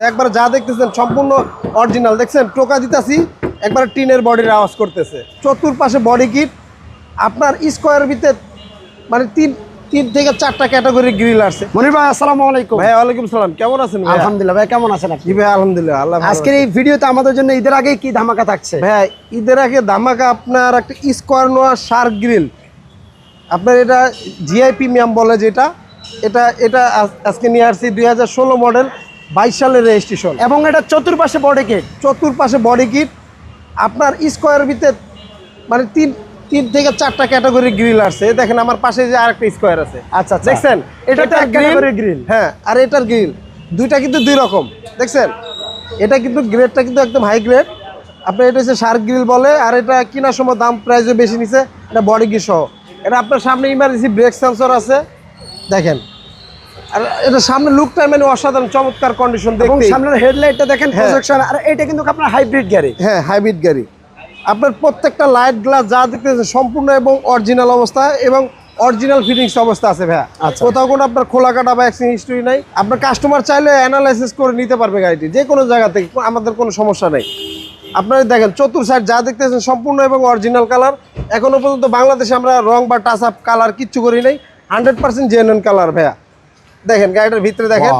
একবার যা দেখতেছেন সম্পূর্ণ অরিজিনাল দেখছেন টোকা দিতাছি একবার টিনের বডির আওয়াজ করতেছে। চতুর্পাশে বডি কিট আপনার স্কোয়ার ভিতরে মানে তিন তিন থেকে চারটা ক্যাটাগরি গ্রিল আছে মনির ভাই আসসালামু আলাইকুম। ভাই ওয়ালাইকুম সালাম। কেমন আছেন ভাই আলহামদুলিল্লাহ ভাই কেমন আছেন আপনি? ভাই আলহামদুলিল্লাহ আল্লাহ আজকের এই ভিডিওতে আমাদের জন্য ঈদের আগে কি ধামাকা থাকছে? ভাই ঈদের আগে ধামাকা আপনার একটা স্কোয়ার নোয়া শার্ক গ্রিল আপনার এটা জিআই প্রিমিয়াম বলে যেটা। এটা এটা আজ- আজকে নিয়ে আসছি দুই হাজার ষোলো মডেল বাইশ সালের রেজিস্ট্রেশন এবং এটা চতুর্পাশে বডি গেট চতুর্পাশে বডি কিট আপনার স্কোয়ার ভিতরে মানে তিন তিন থেকে চারটা ক্যাটাগরি গ্রিল আছে। এই দেখেন আমার পাশে যে আরেকটা স্কোয়ার আছে। আচ্ছা আচ্ছা। দেখছেন? এটা category grill। হ্যাঁ আর এটার গ্রিল দুইটা কিন্তু দুই রকম। দেখছেন? এটা কিন্তু গ্রেডটা কিন্তু একদম হাই গ্রেড আপনার এটা হচ্ছে শার্ক গ্রিল বলে আর এটা কেনার সময় দাম প্রাইসও বেশি নিছে। এটা বডি গিট সহ। এটা আপনার সামনে ইমার্জেন্সি ব্রেক সেন্সর আছে। দেখেন। আর এটা সামনে লুকটা মানে অসাধারণ চমৎকার কন্ডিশন দেখতে। সামনের হেডলাইটটা দেখেন হ্যাঁ। প্রজেকশন আর এটা কিন্তু আপনার হাইব্রিড গাড়ি। হ্যাঁ হাইব্রিড গাড়ি। আপনার প্রত্যেকটা লাইট গ্লাস যা দেখতেছেন সম্পূর্ণ এবং অরিজিনাল অবস্থা এবং অরিজিনাল ফিটিংস অবস্থা আছে ভাইয়া। আচ্ছা। কোথাও কোনো আপনার খোলা কাটা বা অ্যাক্সিডেন্ট হিস্ট্রি নাই। আপনার কাস্টমার চাইলে অ্যানালাইসিস করে নিতে পারবে গাড়িটি। যে কোনো জায়গা থেকে আমাদের কোনো সমস্যা নেই। আপনারা দেখেন চতুর সাইড যা দেখতেছেন সম্পূর্ণ এবং অরিজিনাল কালার এখনও পর্যন্ত বাংলাদেশে আমরা রং বা টাচ আপ কালার কিচ্ছু করি নাই। হান্ড্রেড পার্সেন্ট জেনুইন কালার ভাইয়া। দেখেন গাড়িটার ভিতরে দেখেন।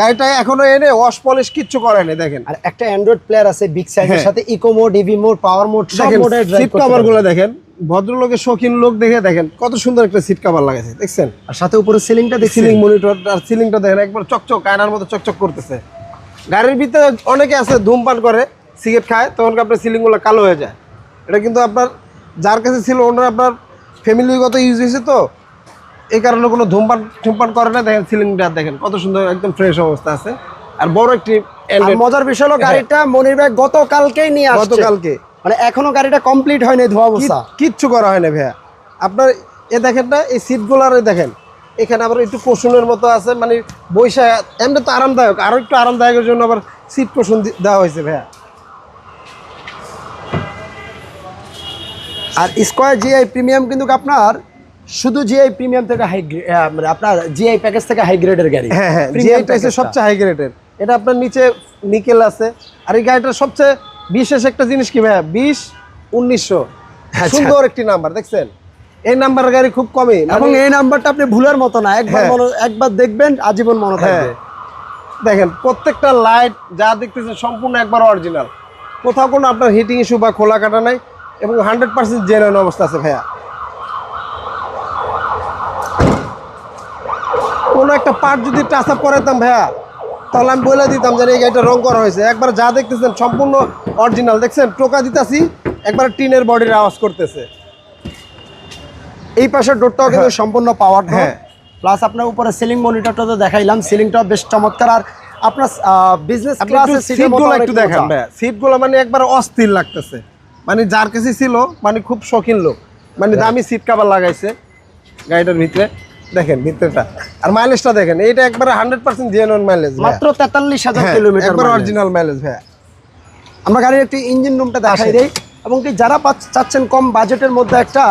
গাড়িটা এখনও এনে ওয়াশ পলিশ কিচ্ছু করে নাই দেখেন। আর একটা অ্যান্ড্রয়েড প্লেয়ার আছে বিগ সাইজের হ্যাঁ। সাথে eco mode EV mode power mode সব দেখেন মোডে সিট কভারগুলো দেখেন ভদ্রলোকের শৌখিন লোক দেখে দেখেন কত সুন্দর একটা সিট কভার লাগাইছে দেখছেন? আর সাথে উপরে সিলিংটা দেখছি সিলিং মনিটর আর সিলিংটা দেখেন একবার চকচক আয়নার মতো চকচক করতেছে। গাড়ির ভিতরে অনেকে আছে ধূমপান করে সিগারেট খায় তখন আপনার সিলিংগুলো কালো হয়ে যায়? এটা কিন্তু আপনার যার কাছে ছিল ওনার আপনার ফ্যামিলিগত ইউজ হয়েছে তো এই কারণে কোনো ধূমপান ধূমপান করে না। দেখেন সিলিংটা দেখেন কত সুন্দর একদম ফ্রেশ অবস্থা আছে। আর বড় একটি মজার বিষয় হলো গাড়িটা মনির ভাই গতকালকেই নিয়ে আসছে। গতকালকে। মানে এখনও গাড়িটা কমপ্লিট হয়নি ধোয়া অবস্থা। কিচ্ছু করা হয় না ভাইয়া। আপনার এ দেখেন না এই সিটগুলার দেখেন। এখানে আবার একটু পোষণের মতো আছে মানে বৈশা এমনি তো আরামদায়ক। আরও একটু আরামদায়কের জন্য আবার সিট পোষণ দেওয়া হয়েছে ভাইয়া। আর স্কোয়ার জিআই প্রিমিয়াম কিন্তু আপনার শুধু জিআই প্রিমিয়াম থেকে হাই মানে আপনার জিআই প্যাকেজ থেকে হাই গ্রেডের গাড়ি। হ্যাঁ হ্যাঁ package টা। সবচেয়ে হাই গ্রেডের এটা আপনার নিচে নিকেল আছে। আর এই গাড়িটার সবচেয়ে বিশেষ একটা জিনিস কি ভাইয়া? বিশ উনিশশো। আচ্ছা। সুন্দর একটি নাম্বার দেখছেন? এই নাম্বারের গাড়ি খুব কমই এবং মানে- এই নাম্বারটা আপনি ভুলের মতো না একবার হ্যাঁ। মনে- একবার দেখবেন আজীবন মনে হ্যাঁ। থাকবে। দেখেন প্রত্যেকটা লাইট যা দেখতেছেন সম্পূর্ণ একবার অরিজিনাল কোথাও কোনো আপনার হিটিং ইস্যু বা খোলা কাটা নাই এবং হান্ড্রেড পার্সেন্ট জেনুইন অবস্থা আছে ভাইয়া। কোনো একটা পার্ট যদি টাচ আপ করাতাম ভাইয়া তাহলে আমি বলে দিতাম যে এই গাড়িটা রং করা হয়েছে। একবার যা দেখতেছেন সম্পূর্ণ অরিজিনাল দেখছেন? টোকা দিতাছি একবার টিনের বডির আওয়াজ করতেছে। এই পাশের ডোরটাও কিন্তু সম্পূর্ণ পাওয়ার হ্যাঁ। প্লাস আপনার উপরে সিলিং মনিটরটা তো দেখাইলাম। সিলিংটাও বেশ চমৎকার। আর আপনার বিজনেস একটু সিটগুলো একটু দেখেন সিটগুলো মানে একবার অস্থির লাগতেছে। মানে যার কাছে ছিল মানে খুব শৌখিন লোক। মানে দামি সিট কাভার লাগাইছে গাড়িটার ভিতরে। দেখেন ভিতরেটা। আর মাইলেজটা দেখেন একবারে হান্ড্রেড পার্সেন্ট জেনুইন মাইলেজ মাত্র তেতাল্লিশ হাজার কিলোমিটার একবার অরিজিনাল মাইলেজ ভাইয়া। আমরা গাড়ির একটি ইঞ্জিন রুমটা দেখাই। দেই। এবং কি যারা চাচ্ছেন কম বাজেটের মধ্যে একটা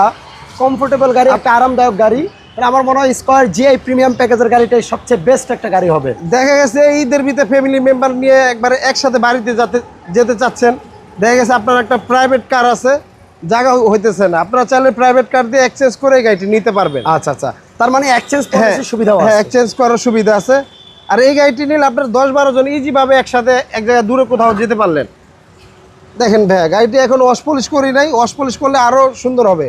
কমফোর্টেবল গাড়ি একটা আরামদায়ক গাড়ি আমার মনে হয় স্কোয়ার জিআই প্রিমিয়াম প্যাকেজের গাড়িটাই সবচেয়ে বেস্ট একটা গাড়ি হবে। দেখা গেছে ঈদের ভিতরে ফ্যামিলি মেম্বার নিয়ে একবারে একসাথে বাড়িতে যেতে যেতে চাচ্ছেন। দেখা গেছে আপনার একটা প্রাইভেট কার আছে জায়গা হইতেছে না। আপনারা চাইলে প্রাইভেট কার দিয়ে এক্সচেঞ্জ করে গাড়িটি নিতে পারবেন। আচ্ছা আচ্ছা। তার মানে এক্সচেঞ্জ হ্যাঁ সুবিধা সুবিধাও হ্যাঁ এক্সচেঞ্জ করার সুবিধা আছে। আর এই গাড়িটি নিলে আপনার দশ বারো জন ইজি ভাবে একসাথে এক জায়গায় দূরে কোথাও যেতে পারলেন। দেখেন ভাইয়া গাড়িটি এখন ওয়াশ পলিশ করি নাই ওয়াশ পলিশ করলে আরও সুন্দর হবে।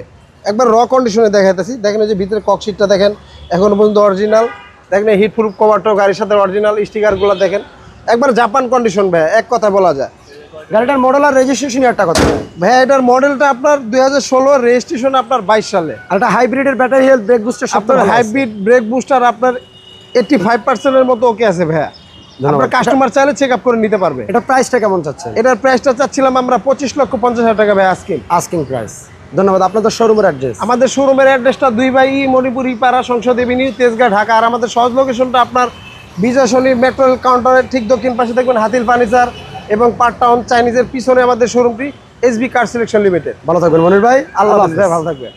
একবার র কন্ডিশনে দেখাইতেছি। দেখেন যে ভিতরে ককশিটটা দেখেন এখনও পর্যন্ত অরিজিনাল দেখেন হিট প্রুফ কভারটাও গাড়ির সাথে অরিজিনাল স্টিকারগুলো দেখেন। একবার জাপান কন্ডিশন ভাইয়া এক কথা বলা যায়। গাড়িটার মডেল আর রেজিস্ট্রেশন একটা কথা। ভাইয়া এটার মডেলটা আপনার দুই হাজার ষোলো রেজিস্ট্রেশন আপনার বাইশ সালে। আর একটা হাইব্রিডের ব্যাটারি হেলথ ব্রেক বুস্টার আপনার হাইব্রিড ব্রেক বুস্টার আপনার এইটটি ফাইভ পার্সেন্টের মতো ওকে আছে ভাইয়া। আপনার কাস্টমার চাইলে চেক আপ করে নিতে পারবে। এটা প্রাইসটা কেমন চাচ্ছে? এটার প্রাইসটা চাচ্ছিলাম আমরা পঁচিশ লক্ষ পঞ্চাশ হাজার টাকা ভাই আজকে আস্কিং প্রাইস ধন্যবাদ। আপনাদের শোরুমের অ্যাড্রেস আমাদের শোরুমের অ্যাড্রেসটা দুই বাই মণিপুর ইপাড়া সংসদ এভিনিউ তেজগাঁ ঢাকা। আর আমাদের সহজ লোকেশনটা আপনার বিজয় শনি মেট্রো কাউন্টারের ঠিক দক্ষিণ পাশে দেখবেন হাতিল ফার্নিচার এবং পার্ট টাউন চাইনিজের পিছনে আমাদের শোরুমটি এসবি কার সিলেকশন লিমিটেড ভালো থাকবেন মনির ভাই। আল্লাহ ভালো থাকবেন।